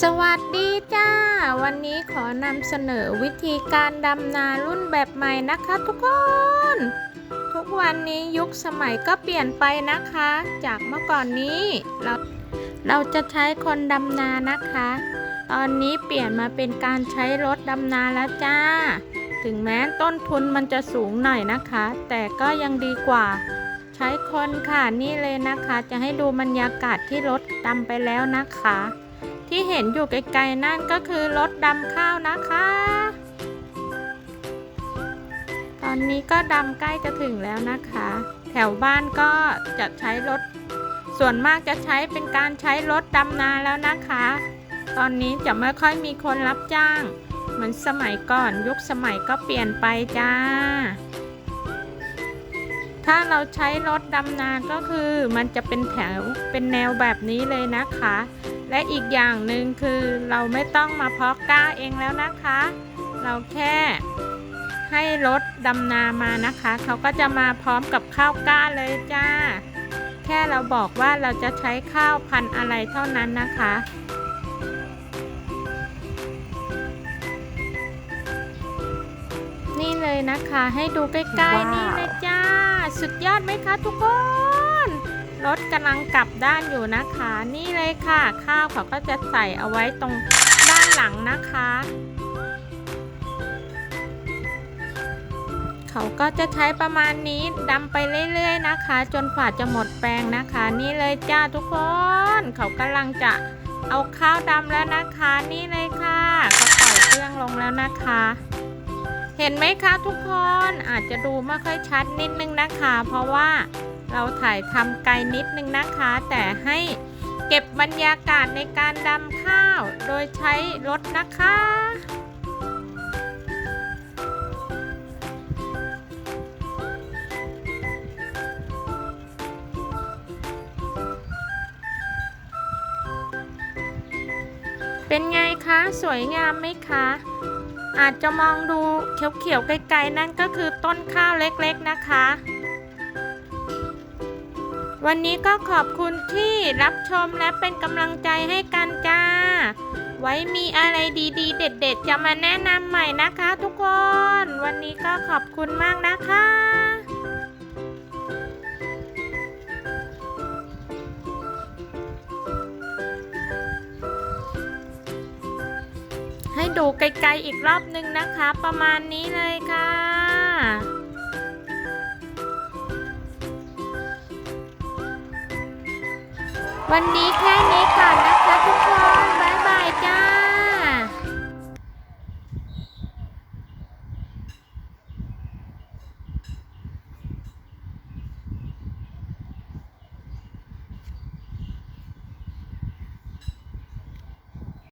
สวัสดีจ้า วันนี้ขอนำเสนอวิธีการดำนารุ่นแบบใหม่นะคะทุกคน ทุกวันนี้ยุคสมัยก็เปลี่ยนไปนะคะ จากเมื่อก่อนนี้ เราเราจะใช้คนดำนานะคะ ตอนนี้เปลี่ยนมาเป็นการใช้รถดำนาแล้วจ้า ถึงแม้ต้นทุนมันจะสูงหน่อยนะคะ แต่ก็ยังดีกว่า ใช้คนค่ะนี่เลยนะคะ จะให้ดูบรรยากาศที่รถดำไปแล้วนะคะ ที่เห็นอยู่ไกลๆนั่นก็คือรถดำข้าวนะคะ ตอนนี้ก็ดำใกล้จะถึงแล้วนะคะ แถวบ้านก็จะใช้รถ ส่วนมากจะใช้เป็นการใช้รถดำนาแล้วนะคะ ตอนนี้จะไม่ค่อยมีคนรับจ้าง เหมือนสมัยก่อนยุคสมัยก็เปลี่ยนไปจ้าถ้าเราใช้รถดำนา ก็คือมันจะเป็นแถวเป็นแนวแบบนี้เลยนะคะ และอีกอย่างหนึ่งคือเราไม่ต้องมาเพาะก้าเองแล้วนะคะ เราแค่ให้รถดำนามานะคะ เขาก็จะมาพร้อมกับข้าวก้าเลยจ้า แค่เราบอกว่าเราจะใช้ข้าวพันธุ์อะไรเท่านั้นนะคะนี่เลยนะคะให้ดูใกล้ๆนี่เลยจ้า สุดยอดไหมคะทุกคน รถกำลังกลับด้านอยู่นะคะ นี่เลยค่ะ ข้าวเขาก็จะใส่เอาไว้ตรงด้านหลังนะคะ เขาก็จะใช้ประมาณนี้ดำไปเรื่อยๆนะคะ จนฝาจะหมดแปลงนะคะ นี่เลยจ้าทุกคน เขากำลังจะเอาข้าวดำแล้วนะคะ นี่เลยค่ะเขาปล่อยเครื่องลงแล้วนะคะเห็นไหมคะทุกคนอาจจะดูไม่ค่อยชัดนิดนึงนะคะ เพราะว่า เราถ่ายทำไกลนิดนึงนะคะ แต่ให้เก็บบรรยากาศในการดำข้าว โดยใช้รถนะคะเป็นไงคะ สวยงามไหมคะ อาจจะมองดูเขียวๆไกลๆนั่นก็คือต้นข้าวเล็กๆนะคะ วันนี้ก็ขอบคุณที่รับชมและเป็นกำลังใจให้กันจ้า ไว้มีอะไรดีๆ เด็ดๆ จะมาแนะนำใหม่นะคะทุกคน วันนี้ก็ขอบคุณมากนะคะให้ดูไกลๆอีกรอบนึงนะคะ ประมาณนี้เลยค่ะ วันนี้แค่นี้ก่อนนะคะทุกคน